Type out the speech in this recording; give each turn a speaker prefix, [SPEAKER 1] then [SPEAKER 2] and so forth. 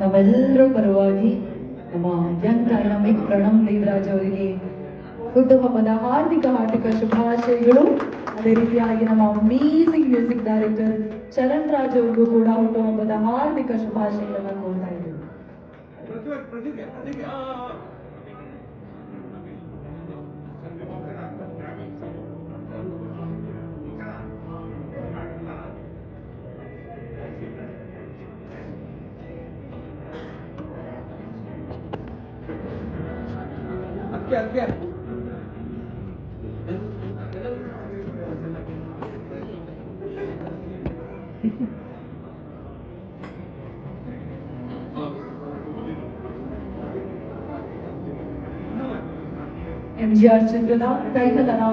[SPEAKER 1] ನಾವೆಲ್ಲರೂ ಪರವಾಗಿ ನಮ್ಮ ಯಂಗ್ ಡೈನಾಮಿಕ್ ಪ್ರಣಮ್ ದೇವರಾಜ್ ಅವರಿಗೆ ಹುಟ್ಟುಹಬ್ಬದ ಹಾರ್ದಿಕ ಹಾರ್ದಿಕ ಶುಭಾಶಯಗಳು. ಅದೇ ರೀತಿಯಾಗಿ ನಮ್ಮ amazing music director Charan Raj ಅವ್ರಿಗೂ ಕೂಡ ಹುಟ್ಟುಹಬ್ಬದ ಹಾರ್ದಿಕ ಶುಭಾಶಯಗಳನ್ನ ಕೋರ್ತಾ ಇದ್ದೀವಿ. Gel gel. MGR Chindrana, Kaika